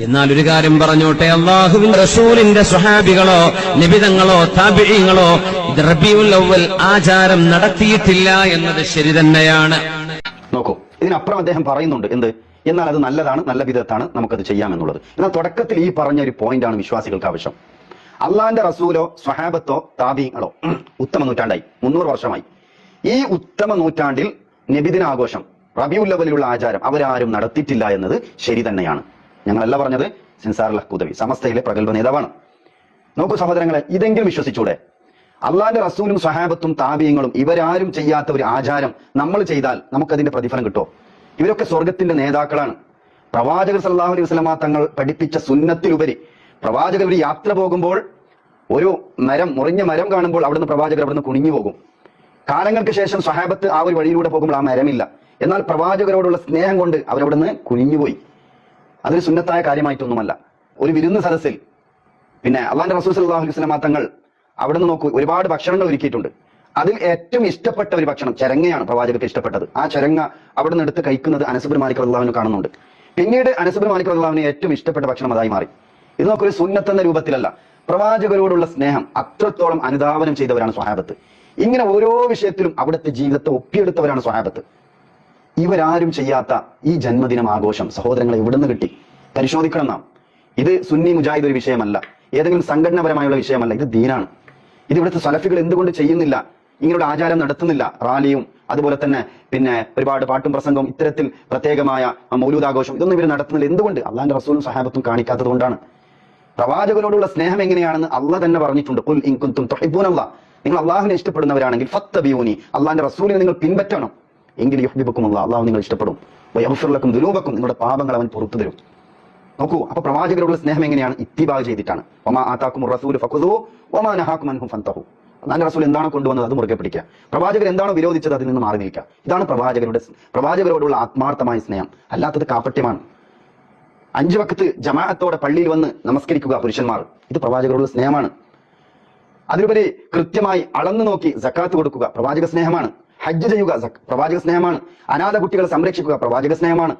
എന്നാൽ ഒരു കാര്യം പറഞ്ഞോട്ടെ അള്ളാഹുവിന്റെ റസൂലിന്റെ സ്വഹാബികളോ നിബിതങ്ങളോ താപിഴങ്ങളോ റബിയുൽ അവൽ ആചാരം നടത്തിയിട്ടില്ല എന്നത് ശരി തന്നെയാണ്. നോക്കൂ ഇതിനപ്പുറം അദ്ദേഹം പറയുന്നുണ്ട് എന്ത്? എന്നാൽ അത് നല്ലതാണ് നല്ല വിധത്താണ് നമുക്കത് ചെയ്യാമെന്നുള്ളത്. എന്നാൽ തുടക്കത്തിൽ ഈ പറഞ്ഞ ഒരു പോയിന്റ് ആണ് വിശ്വാസികൾക്ക് ആവശ്യം. അള്ളാന്റെ റസൂലോ സ്വഹാബത്തോ താബീങ്ങളോ ഉത്തമ നൂറ്റാണ്ടായി മുന്നൂറ് വർഷമായി. ഈ ഉത്തമ നൂറ്റാണ്ടിൽ നബിദിനാഘോഷം റബിയുല്ലവലിലുള്ള ആചാരം അവരാരും നടത്തിയിട്ടില്ല എന്നത് ശരി തന്നെയാണ്. ഞങ്ങളല്ല പറഞ്ഞത് സിൻസാർ ലഹ്കുദവി സമസ്തയിലെ പ്രഗത്ഭ നേതാവാണ്. നോക്കൂ സഹോദരങ്ങളെ ഇതെങ്കിലും വിശ്വസിച്ചൂടെ? അള്ളാന്റെ റസൂലും സഹാബത്തും താപീയങ്ങളും ഇവരാരും ചെയ്യാത്ത ഒരു ആചാരം നമ്മൾ ചെയ്താൽ നമുക്കതിന്റെ പ്രതിഫലം കിട്ടുമോ ഇവരൊക്കെ സ്വർഗത്തിന്റെ നേതാക്കളാണ്. പ്രവാചകർ സല്ലാഹു അലൈഹി വസ്ലമ തങ്ങൾ പഠിപ്പിച്ച സുന്നത്തിലുപരി പ്രവാചകർ ഒരു യാത്ര പോകുമ്പോൾ ഒരു മരം മുറിഞ്ഞ മരം കാണുമ്പോൾ അവിടുന്ന് പ്രവാചകർ അവിടുന്ന് കുണിഞ്ഞു പോകും. കാലങ്ങൾക്ക് ശേഷം സഹാബത്ത് ആ ഒരു വഴിയിലൂടെ പോകുമ്പോൾ ആ മരമില്ല. എന്നാൽ പ്രവാചകരോടുള്ള സ്നേഹം കൊണ്ട് അവരവിടുന്ന് കുനിഞ്ഞുപോയി. അതൊരു സുന്നത്തായ കാര്യമായിട്ടൊന്നുമല്ല. ഒരു വിരുന്ന് സദസ്സിൽ. പിന്നെ അള്ളാന്റെ റസൂൽ സല്ലല്ലാഹു അലൈഹി തങ്ങൾ അവിടെ നിന്ന് നോക്കൂ ഒരുപാട് ഭക്ഷണങ്ങൾ ഒരുക്കിയിട്ടുണ്ട്. അതിൽ ഏറ്റവും ഇഷ്ടപ്പെട്ട ഒരു ഭക്ഷണം ചരങ്ങയാണ് പ്രവാചകർക്ക് ഇഷ്ടപ്പെട്ടത്. ആ ചരങ്ങ അവിടെ നിന്ന് എടുത്ത് കഴിക്കുന്നത് അനസുബിൻ മാലിക് അള്ളാഹുവിന് കാണുന്നുണ്ട്. പിന്നീട് അനസുബിൻ മാലിക് അള്ളാഹുവിന് ഏറ്റവും ഇഷ്ടപ്പെട്ട ഭക്ഷണം അതായി മാറി. ഇത് നോക്കൊരു സുന്നത്ത് എന്ന രൂപത്തിലല്ല. പ്രവാചകരോടുള്ള സ്നേഹം അത്രത്തോളം അനുധാവനം ചെയ്തവരാണ് സ്വഹാബത്ത്. ഇങ്ങനെ ഓരോ വിഷയത്തിലും അവിടുത്തെ ജീവിതത്തെ ഒപ്പിയെടുത്തവരാണ് സ്വഹാബത്ത്. ഇവരാരും ചെയ്യാത്ത ഈ ജന്മദിനം ആഘോഷം സഹോദരങ്ങളെ ഇവിടുന്ന് കിട്ടി. പരിശോധിക്കണം നാം. ഇത് സുന്നി മുജാഹിദ് ഒരു വിഷയമല്ല. ഏതെങ്കിലും സംഘടനാപരമായുള്ള വിഷയമല്ല. ഇത് ദീനാണ്. ഇത് ഇവിടുത്തെ സലഫികൾ എന്തുകൊണ്ട് ചെയ്യുന്നില്ല? ഇങ്ങനെയുള്ള ആചാരം നടത്തുന്നില്ല. റാലിയും അതുപോലെ തന്നെ പിന്നെ ഒരുപാട് പാട്ടും പ്രസംഗവും ഇത്തരത്തിൽ പ്രത്യേകമായ മൗലൂദാഘോഷം ഇതൊന്നും ഇവർ നടത്തുന്നില്ല. എന്തുകൊണ്ട്? അള്ളാന്റെ റസൂലും സഹാബത്തും കാണിക്കാത്തത് കൊണ്ടാണ്. പ്രവാചകരോടുള്ള സ്നേഹം എങ്ങനെയാണെന്ന് അള്ളാഹ് തന്നെ പറഞ്ഞിട്ടുണ്ട്. നിങ്ങൾ അള്ളാഹുവിനെ ഇഷ്ടപ്പെടുന്നവരാണെങ്കിൽ ഫത്തബിയൂനി അള്ളാന്റെ റസൂലിനെ നിങ്ങൾ പിൻപറ്റണം. എങ്കിൽ യുഹ്ബിബുക്കും അള്ളാഹ് നിങ്ങൾ ഇഷ്ടപ്പെടും. വയഫുർലക്കും ദുരൂപക്കും നിങ്ങളുടെ പാപങ്ങൾ അവൻ പുറത്തു തരും. നോക്കൂ അപ്പൊ പ്രവാചകരോടുള്ള സ്നേഹം എങ്ങനെയാണ്? ഇത്തിബാ ചെയ്തിട്ടാണ്. ഒമാ ആതാക്കും റസൂൽ ഫഖുദു ഒമാ നഹാക്കും ഫന്തഹു. നല്ല റസൂൽ എന്താണ് കൊണ്ടുവന്നത്? അത് മുറുകെ പിടിക്കുക. പ്രവാചകർ എന്താണ് വിരോധിച്ചത്? അതിൽ നിന്ന് മാറി നിൽക്കുക. ഇതാണ് പ്രവാചകരുടെ പ്രവാചകരോടുള്ള ആത്മാർത്ഥമായ സ്നേഹം. അല്ലാത്തത് കാപ്പട്യമാണ് അഞ്ചു വക്കത്ത് ജമാഅത്തോടെ പള്ളിയിൽ വന്ന് നമസ്കരിക്കുക പുരുഷന്മാർ. ഇത് പ്രവാചകരോടുള്ള സ്നേഹമാണ്. അതിലുപരി കൃത്യമായി അളന്നു നോക്കി ജക്കാത്ത് കൊടുക്കുക പ്രവാചക സ്നേഹമാണ്. ഹജ്ജ് ചെയ്യുക പ്രവാചക സ്നേഹമാണ്. അനാഥ കുട്ടികളെ സംരക്ഷിക്കുക പ്രവാചക സ്നേഹമാണ്.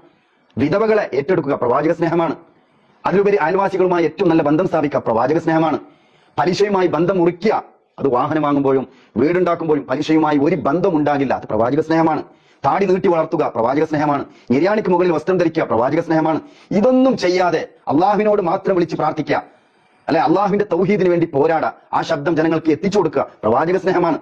വിധവകളെ ഏറ്റെടുക്കുക പ്രവാചക സ്നേഹമാണ്. അതിലുപരി അയൽവാസികളുമായി ഏറ്റവും നല്ല ബന്ധം സ്ഥാപിക്കുക പ്രവാചക സ്നേഹമാണ്. പലിശയുമായി ബന്ധം മുറിക്കുക അത് വാഹനം വാങ്ങുമ്പോഴും വീടുണ്ടാക്കുമ്പോഴും പലിശയുമായി ഒരു ബന്ധം ഉണ്ടാകില്ല അത് പ്രവാചക സ്നേഹമാണ്. താടി നീട്ടി വളർത്തുക പ്രവാചക സ്നേഹമാണ്. നിര്യാണിക്ക് മുകളിൽ വസ്ത്രം ധരിക്കുക പ്രവാചക സ്നേഹമാണ്. ഇതൊന്നും ചെയ്യാതെ അള്ളാഹുവിനോട് മാത്രം വിളിച്ച് പ്രാർത്ഥിക്കുക. അല്ലെ അള്ളാഹുവിന്റെ തൗഹീദിന് വേണ്ടി പോരാടാ ആ ശബ്ദം ജനങ്ങൾക്ക് എത്തിച്ചു കൊടുക്കുക പ്രവാചക സ്നേഹമാണ്.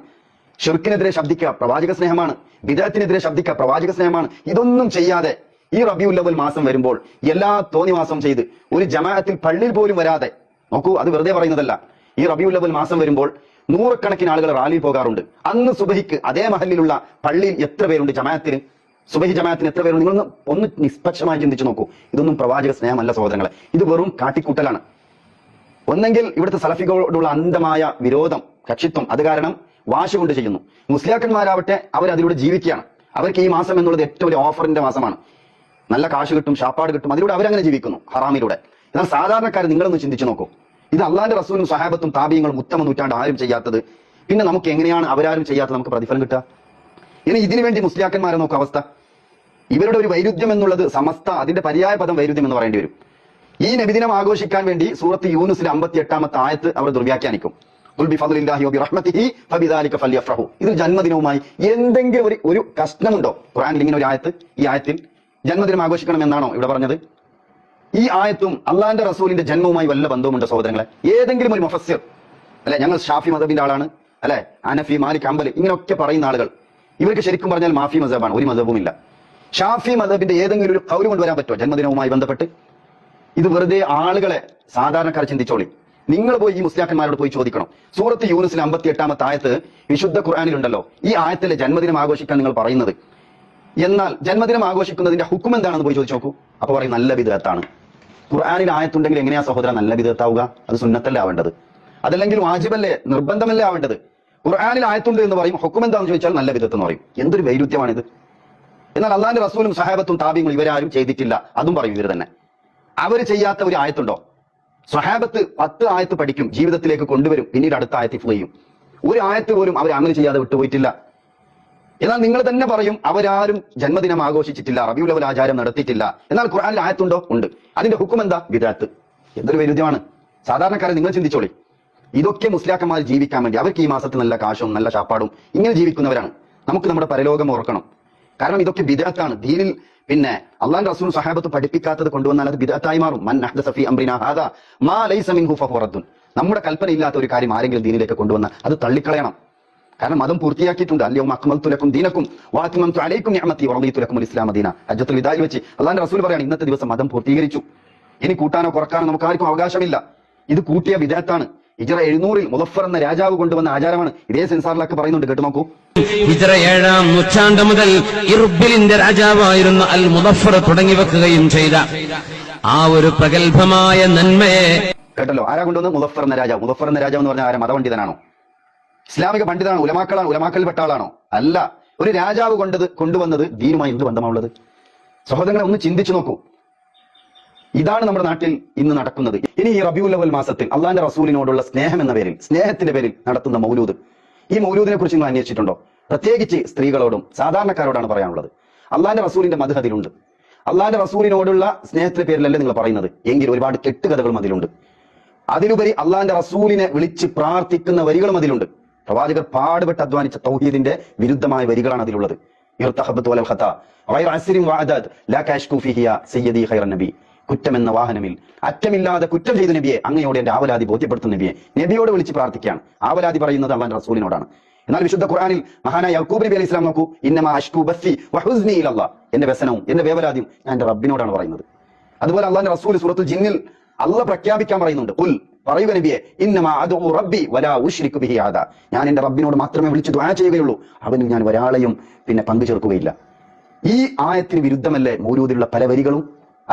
ഷിർക്കിനെതിരെ ശബ്ദിക്കുക പ്രവാചക സ്നേഹമാണ്. വിദേഹത്തിനെതിരെ ശബ്ദിക്കുക പ്രവാചക സ്നേഹമാണ്. ഇതൊന്നും ചെയ്യാതെ ഈ റബിയുല്ലവൽ മാസം വരുമ്പോൾ എല്ലാ തോന്നിവാസം ചെയ്ത് ഒരു ജമാഅത്തിൽ പള്ളിയിൽ പോലും വരാതെ നോക്കൂ അത് വെറുതെ പറയുന്നതല്ല. ഈ റബിയുല്ലവൽ മാസം വരുമ്പോൾ നൂറുകണക്കിന് ആളുകൾ റാലിയിൽ പോകാറുണ്ട്. അന്ന് സുബഹിക്ക് അതേ മഹലിലുള്ള പള്ളിയിൽ എത്ര പേരുണ്ട്? ജമാഅത്തിന് സുബഹി ജമാഅത്തിന് എത്ര പേരുണ്ട്? നിങ്ങൾ ഒന്ന് നിഷ്പക്ഷമായി ചിന്തിച്ചു നോക്കൂ. ഇതൊന്നും പ്രവാചക സ്നേഹമല്ല സഹോദരങ്ങളെ. ഇത് വെറും കാട്ടിക്കൂട്ടലാണ്. ഒന്നെങ്കിൽ ഇവിടുത്തെ സലഫികളോടുള്ള അന്ധമായ വിരോധം കക്ഷിത്വം. അത് കാരണം വാശി കൊണ്ട് ചെയ്യുന്നു. മുസ്ലിയാക്കന്മാരാവട്ടെ അവർ അതിലൂടെ ജീവിക്കുകയാണ്. അവർക്ക് ഈ മാസം എന്നുള്ളത് ഏറ്റവും വലിയ ഓഫറിന്റെ മാസമാണ്. നല്ല കാശ് കിട്ടും ഷാപ്പാട് കിട്ടും അതിലൂടെ അവരങ്ങനെ ജീവിക്കുന്നു ഹറാമിലൂടെ. എന്നാൽ സാധാരണക്കാർ നിങ്ങളൊന്ന് ചിന്തിച്ചു നോക്കൂ. ഇത് അള്ളാന്റെ റസൂലും സഹാബത്തും താപീയങ്ങളും ഉത്തമ നൂറ്റാണ്ട് ആരും ചെയ്യാത്തത്. പിന്നെ നമുക്ക് എങ്ങനെയാണ് അവരാരും ചെയ്യാത്തത് നമുക്ക് പ്രതിഫലം കിട്ടുക? ഇനി ഇതിനു വേണ്ടി മുസ്ലിയാക്കന്മാരെ നോക്കുക അവസ്ഥ. ഇവരുടെ ഒരു വൈരുദ്ധ്യം എന്നുള്ളത് സമസ്ത അതിന്റെ പര്യായ പദം വൈരുദ്ധ്യം എന്ന് പറയേണ്ടി വരും. ഈ നബിദിനം ആഘോഷിക്കാൻ വേണ്ടി സൂറത്ത് യൂനുസിലെ അമ്പത്തി എട്ടാമത്തെ ആയത്ത് അവർ ദുർവ്യാഖ്യാനിക്കും. ഇതിൽ ജന്മദിനവുമായി എന്തെങ്കിലും ഒരു ഒരു കഷ്ണമുണ്ടോ? ഖുറാനിൽ ഇങ്ങനെ ഒരു ആയത്ത് ഈ ആയത്തിൽ ജന്മദിനം ആഘോഷിക്കണം എന്നാണോ ഇവിടെ പറഞ്ഞത്? ഈ ആയത്തും അള്ളാന്റെ റസൂലിന്റെ ജന്മവുമായി വല്ല ബന്ധവുമുണ്ടോ സഹോദരങ്ങളെ? ഏതെങ്കിലും ഒരു മുഫസ്സിർ അല്ലെ ഞങ്ങൾ ഷാഫി മദബിന്റെ ആളാണ് അല്ലെ അനഫി മാലിക് അമ്പൽ ഇങ്ങനെയൊക്കെ പറയുന്ന ആളുകൾ ഇവർക്ക് ശരിക്കും പറഞ്ഞാൽ മാഫി മസബാണ് ഒരു മദബുമില്ല. ഷാഫി മദബിന്റെ ഏതെങ്കിലും ഒരു കൗര് കൊണ്ടുവരാൻ പറ്റുമോ? ജന്മദിനവുമായി ബന്ധപ്പെട്ട്. ഇത് വെറുതെ ആളുകളെ സാധാരണക്കാർ ചിന്തിച്ചോളി. നിങ്ങൾ പോയി ഈ മുസ്ലിയാക്കന്മാരോട് പോയി ചോദിക്കണം. സൂറത്ത് യൂനിസിലെ അമ്പത്തി എട്ടാമത്തെ ആയത്ത് വിശുദ്ധ ഖുർആാനിലുണ്ടല്ലോ. ഈ ആയത്തിലെ ജന്മദിനം ആഘോഷിക്കാൻ നിങ്ങൾ പറയുന്നത്. എന്നാൽ ജന്മദിനം ആഘോഷിക്കുന്നതിന്റെ ഹുക്കും എന്താണെന്ന് പോയി ചോദിച്ചു നോക്കൂ. അപ്പൊ പറയും നല്ല വിധത്താണ് ഖുർആാനിൽ ആയത്തുണ്ടെങ്കിൽ എങ്ങനെയാ സഹോദരൻ നല്ല വിധത്താവുക അത് സുന്നത്തല്ലേ ആവേണ്ടത്. അതല്ലെങ്കിൽ വാജിബല്ലേ നിർബന്ധമല്ലേ ആവേണ്ടത്? ഖുർആാനിൽ ആയത്തുണ്ട് എന്ന് പറയും ഹുക്കും എന്താണെന്ന് ചോദിച്ചാൽ നല്ല വിധത്ത് എന്ന് പറയും. എന്തൊരു വൈരുദ്ധ്യമാണിത്. എന്നാൽ അള്ളാന്റെ റസൂലും സഹാബത്തും താബിങ്ങളും ഇവരാരും ചെയ്തിട്ടില്ല. അതും പറയും ഇവർ തന്നെ. അവർ ചെയ്യാത്ത ഒരു ആയത്തുണ്ടോ? സ്വഹാബത്ത് പത്ത് ആയത്ത് പഠിക്കും ജീവിതത്തിലേക്ക് കൊണ്ടുവരും പിന്നീട് അടുത്ത ആയത്തിൽ ചെയ്യും. ഒരു ആയത്ത് പോലും അവർ അമൽ ചെയ്യാതെ വിട്ടുപോയിട്ടില്ല. എന്നാൽ നിങ്ങൾ തന്നെ പറയും അവരാരും ജന്മദിനം ആഘോഷിച്ചിട്ടില്ല റബിയുലവൽ ആചാരം നടത്തിയിട്ടില്ല. എന്നാൽ ഖുർആനിൽ ആയത്തുണ്ടോ? ഉണ്ട്. അതിന്റെ ഹുക്കും എന്താ? വിദാത്ത് എന്തൊരു വൈരുദ്ധ്യമാണ്. സാധാരണക്കാരെ നിങ്ങൾ ചിന്തിച്ചോളി. ഇതൊക്കെ മുസ്ലിയാക്കന്മാർ ജീവിക്കാൻ വേണ്ടി അവർക്ക് ഈ മാസത്തിൽ നല്ല കാശും നല്ല ചാപ്പാടും ഇങ്ങനെ ജീവിക്കുന്നവരാണ്. നമുക്ക് നമ്മുടെ പരലോകം ഓർക്കണം. കാരണം ഇതൊക്കെ വിദഗ്ധാണ് ദീനിൽ പിന്നെ അള്ളാഹ് റസൂൽ സഹാബത്ത് പഠിപ്പിക്കാത്തത് കൊണ്ടുവന്നാൽ അത് വിദഗ്ധായി മാറും. മൻ അഹ്ദസ ഫീ അംറിനാ മാ ലൈസ മിൻഹു നമ്മുടെ ഒരു കാര്യം ആരെങ്കിലും ദീനിലേക്ക് കൊണ്ടുവന്നാൽ അത് തള്ളിക്കളയണം. കാരണം മതം പൂർത്തിയാക്കിയിട്ടുണ്ട്. അല്ലയോ അക്മൽത്തുലക്കും ദീനക്കും വാത്മന്തു അലൈക്കും ഇസ്ലാം അദീന ഹജ്ജത്തുൽ വിദായിൽ വെച്ച് അള്ളാഹ് റസൂൽ പറയാണ് ഇന്നത്തെ ദിവസം മതം പൂർത്തീകരിച്ചു. ഇനി കൂട്ടാനോ കുറക്കാനോ നമുക്ക് ആർക്കും അവകാശമില്ല. ഇത് കൂട്ടിയ വിദഗ്ധാണ് ഇജറ എഴുന്നൂറിൽ മുദഫർ എന്ന രാജാവ് കൊണ്ടുവന്ന ആചാരമാണ്. ഇതേ സെൻസാറിലൊക്കെ പറയുന്നുണ്ട് കേട്ടു നോക്കൂ. ഹിജ്റ ഏഴാം നൂറ്റാണ്ട് മുതൽ ഇർബിലിന്റെ രാജാവായിരുന്ന അൽ മുദഫർ തുടങ്ങി വെക്കുകയും ചെയ്ത. ആ ഒരു പ്രഗത്ഭമായ നന്മയെ കേട്ടല്ലോ ആരാ കൊണ്ടുവന്ന്? മുദഫർ എന്ന രാജാവ്. മുദഫർ എന്ന രാജാവ് എന്ന് പറഞ്ഞാൽ ആരാ? മതപണ്ഡിതനാണോ? ഇസ്ലാമിക പണ്ഡിതനാണോ? ഉലമാക്കളാണ് ഉലമാക്കളിൽ പെട്ട ആളാണോ? അല്ല. ഒരു രാജാവ് കൊണ്ടത് കൊണ്ടുവന്നത് ദീനുമായി എന്ത് ബന്ധമാണുള്ളത് സഹോദരങ്ങളെ ഒന്ന് ചിന്തിച്ചു നോക്കൂ. ഇതാണ് നമ്മുടെ നാട്ടിൽ ഇന്ന് നടക്കുന്നത്. ഇനി ഈ അവൽ മാസത്തിൽ അള്ളാന്റെ റസൂലിനോടുള്ള സ്നേഹം എന്ന പേരിൽ സ്നേഹത്തിന്റെ പേരിൽ നടത്തുന്ന മൗലൂദ്. ഈ മൗലൂദിനെ കുറിച്ച് നിങ്ങൾ അന്വേഷിച്ചിട്ടുണ്ടോ? പ്രത്യേകിച്ച് സ്ത്രീകളോടും സാധാരണക്കാരോടാണ് പറയാനുള്ളത്. അള്ളാന്റെ റസൂലിന്റെ മധു അതിലുണ്ട് അള്ളാന്റെ റസൂലിനോടുള്ള സ്നേഹത്തിന്റെ പേരിലല്ലേ നിങ്ങൾ പറയുന്നത്? എങ്കിൽ ഒരുപാട് കെട്ടുകഥകളും അതിലുണ്ട്. അതിലുപരി അള്ളാന്റെ റസൂലിനെ വിളിച്ച് പ്രാർത്ഥിക്കുന്ന വരികളും അതിലുണ്ട്. പ്രവാചകർ പാടുപെട്ട് അധ്വാനിച്ച തൗഹീദിന്റെ വിരുദ്ധമായ വരികളാണ് അതിലുള്ളത്. ഇർത്തഹബത്ത് വലൽ ഖത്ത. ഗൈറ അസ്രിൻ വഅദദ് ലാ കാശ്കു ഫിഹിയ സയ്യിദി കുറ്റമെന്ന വാഹനമിൽ. അറ്റമില്ലാതെ കുറ്റം ചെയ്ത നബിയെ അങ്ങയോട് എന്റെ ആവലാതി ബോധ്യപ്പെടുത്തുന്ന നബിയെ നബിയോട് വിളിച്ച് പ്രാർത്ഥിക്കുകയാണ്. ആവലാതി പറയുന്നത് അള്ളാന്റെ റസൂലിനോടാണ്. എന്നാൽ വിശുദ്ധ ഖുർആനിൽ മഹാനായ യക്കൂബ് നബി അലൈഹി ഇസ്ലാം നോക്കൂ ഇന്നമാ അഷ്കു ബസ്സി വഹുസ്നി ഇലല്ലാ. എന്റെ വ്യസനവും എന്റെ വേവലാതിയും ഞാൻ എന്റെ റബ്ബിനോടാണ് പറയുന്നത്. അതുപോലെ അള്ളാന്റെ റസൂൽ സൂറത്തുൽ ജിന്നിൽ അല്ല പ്രഖ്യാപിക്കാൻ പറയുന്നുണ്ട്. ഉൽ പറയുക നബിയെ ഇന്നമാ അദു റബ്ബി വലാ ഉശ്രിക്കു ബിഹി ആദ ഞാൻ എന്റെ റബ്ബിനോട് മാത്രമേ വിളിച്ച് ദുആ ചെയ്യുകയുള്ളൂ. അവന് ഞാൻ ഒരാളെയും പിന്നെ പങ്കു ചേർക്കുകയില്ല ഈ ആയത്തിന് വിരുദ്ധമല്ലേ മൂരൂതിലുള്ള പല വരികളും?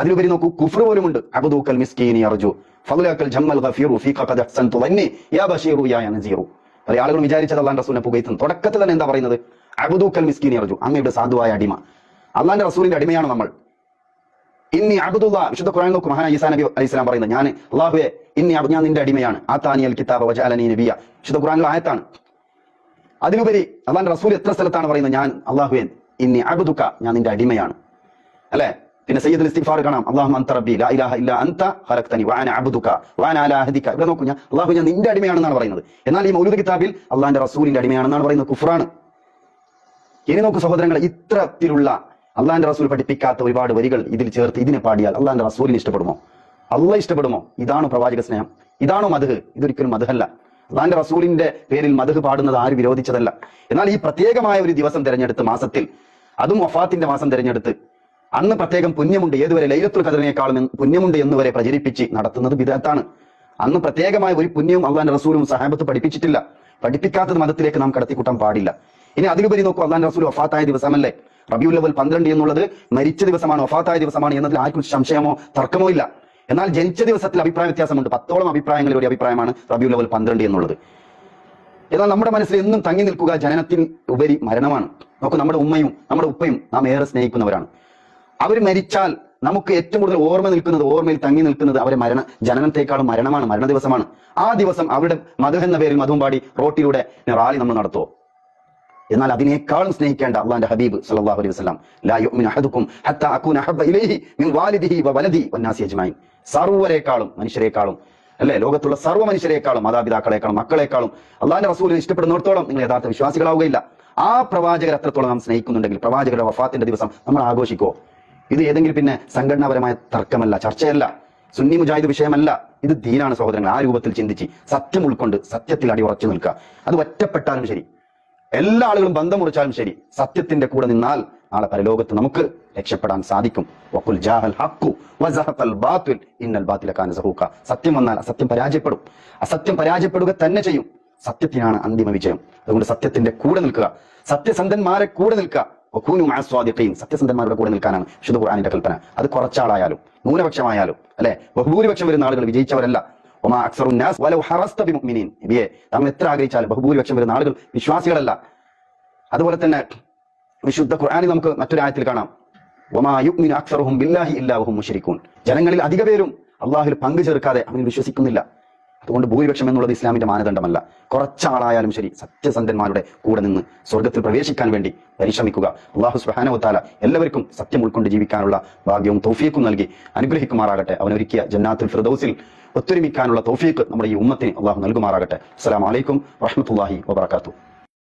അതിലുപരി നോക്കൂ കുഫർ പോലുമുണ്ട്. അബുദൂക്കൽ മിസ്കീനി അർജു. ഫضلക്കൽ ജമ്മൽ ഗഫീറു ഫീഖ ഖദ അഹ്സൻതു വന്നി യാ ബഷീറു യാ നസീറു. പല ആളുകളും വിചാരിച്ചത് അള്ളാന്റെ റസൂലിനെ പുകയ്ത്തുന്നു തുടക്കത്തിൽ തന്നെ എന്താ പറയുന്നത്? അബുദൂക്കൽ മിസ്കീനി അർജു അങ്ങയുടെ സാധുവായ അടിമ. അള്ളാന്റെ റസൂലിന്റെ അടിമയാണ് നമ്മൾ. ഇന്നി അബ്ദുള്ള വിശുദ്ധ ഖുർആൻ നോക്കും മഹാന ഈസാ നബി അലൈഹി സ്വലാം പറയുന്നത്. ഞാൻ അള്ളാഹുവെ ഇന്നി ഞാൻ നിന്റെ അടിമയാണ്. ആ താനിയൽ കിതാബ് വജഅലനി നബിയ. വിശുദ്ധ ഖുർആനിലെ ആയത്താണ്. അതിലുപരി അള്ളാന്റെ റസൂൽ എത്ര സ്ഥലത്താണ് പറയുന്നത്? ഞാൻ അല്ലാഹുവേ ഇന്നി അബ്ദുക ഞാൻ നിന്റെ അടിമയാണ്. അല്ലെ? പിന്നെ സയ്യദ് ഇസ്തിഫാർ കാണാം. അള്ളാഹു അന്ത റബ്ബി ലാ ഇലാഹ ഇല്ല അന്ത ഖലഖ്തനി വാന അബ്ദുക വാന അലാ അഹദിക. ഇവിടെ നോക്കൂ ഞാൻ അള്ളാഹു ഞാൻ നിന്റെ അടിമയാണെന്നാണ് പറയുന്നത്. എന്നാൽ ഈ മൗലൂദ് കിതാബിൽ അള്ളാഹിന്റെ റസൂലിന്റെ അടിമയാണെന്നാണ് പറയുന്നത് കുഫ്രാണ്. ഇനി നോക്കൂ സഹോദരങ്ങളെ ഇത്തരത്തിലുള്ള അള്ളാഹിന്റെ റസൂൽ പഠിപ്പിക്കാത്ത ഒരുപാട് വരികൾ ഇതിൽ ചേർത്ത് ഇതിനെ പാടിയാൽ അള്ളാഹിന്റെ റസൂലിന് ഇഷ്ടപ്പെടുമോ? അള്ളാഹ് ഇഷ്ടപ്പെടുമോ? ഇതാണ് പ്രവാചക സ്നേഹം. ഇതാണോ മധു ഇതൊരിക്കലും മധുഹല്ല. അള്ളാന്റെ റസൂലിന്റെ പേരിൽ മധു പാടുന്നത് ആര് വിരോധിച്ചതല്ല. എന്നാൽ ഈ പ്രത്യേകമായ ഒരു ദിവസം തിരഞ്ഞെടുത്ത് മാസത്തിൽ അതും വഫാത്തിന്റെ മാസം തിരഞ്ഞെടുത്ത് അന്ന് പ്രത്യേകം പുണ്യമുണ്ട് ഏതുവരെ? ലൈലത്തുൽ ഖദറിനേക്കാളും എന്ന് പുണ്യമുണ്ട് എന്ന് വരെ പ്രചരിപ്പിച്ച് നടത്തുന്നത് വിദഗ്ധാണ് അന്ന് പ്രത്യേകമായ ഒരു പുണ്യവും അള്ളാന്റെ റസൂലും സഹാബത്ത് പഠിപ്പിച്ചിട്ടില്ല. പഠിപ്പിക്കാത്തത് മതത്തിലേക്ക് നാം കടത്തിക്കൂട്ടാൻ പാടില്ല. ഇനി അതിലുപരി നോക്കൂ അള്ളാന്റെ റസൂൽ വഫാത്തായ ദിവസമല്ലേ? റബിയുൽ അവൽ പന്ത്രണ്ട് എന്നുള്ളത് മരിച്ച ദിവസമാണ് വഫാത്തായ ദിവസമാണ് എന്നതിൽ ആർക്കും സംശയമോ തർക്കമോ ഇല്ല. എന്നാൽ ജനിച്ച ദിവസത്തിൽ അഭിപ്രായ വ്യത്യാസമുണ്ട്. പത്തോളം അഭിപ്രായങ്ങളിൽ ഒരു അഭിപ്രായമാണ് റബിയുൽ അവൽ പന്ത്രണ്ട് എന്നുള്ളത്. എന്നാൽ നമ്മുടെ മനസ്സിൽ എന്നും തങ്ങി നിൽക്കുക ജനനത്തിൽ ഉപരി മരണമാണ്. നോക്കൂ നമ്മുടെ ഉമ്മയും നമ്മുടെ ഉപ്പയും നാം ഏറെ സ്നേഹിക്കുന്നവരാണ്. അവർ മരിച്ചാൽ നമുക്ക് ഏറ്റവും കൂടുതൽ ഓർമ്മ നിൽക്കുന്നത് ഓർമ്മയിൽ തങ്ങി നിൽക്കുന്നത് അവരെ മരണ ജനനത്തെക്കാളും മരണമാണ് മരണ ദിവസമാണ് ആ ദിവസം അവരുടെ മധു എന്ന പേരിൽ മധുവും പാടി റോട്ടിലൂടെ റാലി നമ്മൾ നടത്തുമോ എന്നാൽ അതിനേക്കാളും സ്നേഹിക്കേണ്ട അള്ളാന്റെ ഹബീബ് സല്ലല്ലാഹു അലൈഹി വസല്ലം ലാ അകൂന ഹബ്ബ ഇലൈഹി മിൻ വാലിദിഹി വ വലദി അജ്മഈൻ. മനുഷ്യരെക്കാളും അല്ലെ? ലോകത്തുള്ള സർവ മനുഷ്യരെക്കാളും മാതാപിതാക്കളെക്കാളും മക്കളെക്കാളും അള്ളാന്റെ റസൂലിനെ ഇഷ്ടപ്പെടുന്നിടത്തോളം നിങ്ങൾ യഥാർത്ഥ വിശ്വാസികളാവുകയില്ല. ആ പ്രവാചകർ എത്രത്തോളം നാം സ്നേഹിക്കുന്നുണ്ടെങ്കിൽ പ്രവാചകരുടെ വഫാത്തിന്റെ ദിവസം നമ്മൾ ആഘോഷിക്കോ ഇത് ഏതെങ്കിലും പിന്നെ സംഘടനാപരമായ തർക്കമല്ല ചർച്ചയല്ല. സുന്നി മുജാഹിദ് വിഷയമല്ല. ഇത് ദീനാണ് സഹോദരങ്ങൾ ആ രൂപത്തിൽ ചിന്തിച്ച് സത്യം ഉൾക്കൊണ്ട് സത്യത്തിൽ ഉറച്ചു നിൽക്കുക. അത് ഒറ്റപ്പെട്ടാലും ശരി. എല്ലാ ആളുകളും ബന്ധം മുറിച്ചാലും ശരി. സത്യത്തിന്റെ കൂടെ നിന്നാൽ നാളെ പരലോകത്ത് നമുക്ക് രക്ഷപ്പെടാൻ സാധിക്കും. ജാഹൽ ബാത്തുൽ ഇന്നൽ സത്യം വന്നാൽ അസത്യം പരാജയപ്പെടും. അസത്യം പരാജയപ്പെടുക തന്നെ ചെയ്യും. സത്യത്തിനാണ് അന്തിമ വിജയം. അതുകൊണ്ട് സത്യത്തിന്റെ കൂടെ നിൽക്കുക. സത്യസന്ധന്മാരെ കൂടെ നിൽക്കുക. സ്വാദിഖീൻ സത്യസന്ധന്മാരുടെ കൂടെ നിൽക്കാനാണ് വിശുദ്ധ ഖുർആാനിന്റെ കൽപ്പന. അത് കുറച്ചാളായാലും ന്യൂനപക്ഷമായാലും അല്ലെ? ബഹുഭൂരിപക്ഷം വരുന്ന ആളുകൾ വിജയിച്ചവരല്ല. ഒമാ അക്സറു നാസ് വലൗ ഹറസ്ത ബിമുഅ്മിനീൻ. നബിയെ താങ്കൾ എത്ര ആഗ്രഹിച്ചാലും ബഹുഭൂരിപക്ഷം വരുന്ന ആളുകൾ വിശ്വാസികളല്ല. അതുപോലെ തന്നെ വിശുദ്ധ ഖുർആനിൽ നമുക്ക് മറ്റൊരു ആയത്തിൽ കാണാം. ഒമാ യുഅ്മിനു അക്സറുഹും ബില്ലാഹി ഇല്ലാഹും മുഷരിക്കൂൻ ജനങ്ങളിൽ അധിക പേരും അള്ളാഹുൽ പങ്കു ചേർക്കാതെ അവനിൽ വിശ്വസിക്കുന്നില്ല. അതുകൊണ്ട് ഭൂരിപക്ഷം എന്നുള്ളത് ഇസ്ലാമിന്റെ മാനദണ്ഡമല്ല. കുറച്ചാളായാലും ശരി സത്യസന്ധന്മാരുടെ കൂടെ നിന്ന് സ്വർഗത്തിൽ പ്രവേശിക്കാൻ വേണ്ടി പരിശ്രമിക്കുക. അള്ളാഹു സുഹാനവത്താല എല്ലാവർക്കും സത്യം ഉൾക്കൊണ്ട് ജീവിക്കാനുള്ള ഭാഗ്യവും തൗഫീഖും നൽകി അനുഗ്രഹിക്കുമാറാകട്ടെ. അവനൊരുക്കിയ ജന്നാത്തുൽ ഫിർദൌസിൽ ഒത്തൊരുമിക്കാനുള്ള തൗഫീഖ് നമ്മുടെ ഈ ഉമ്മത്തിന് അള്ളാഹു നൽകുമാറാകട്ടെ. അസ്സലാമു അലൈക്കും വറഹ്മത്തുള്ളാഹി വബറകാതുഹു.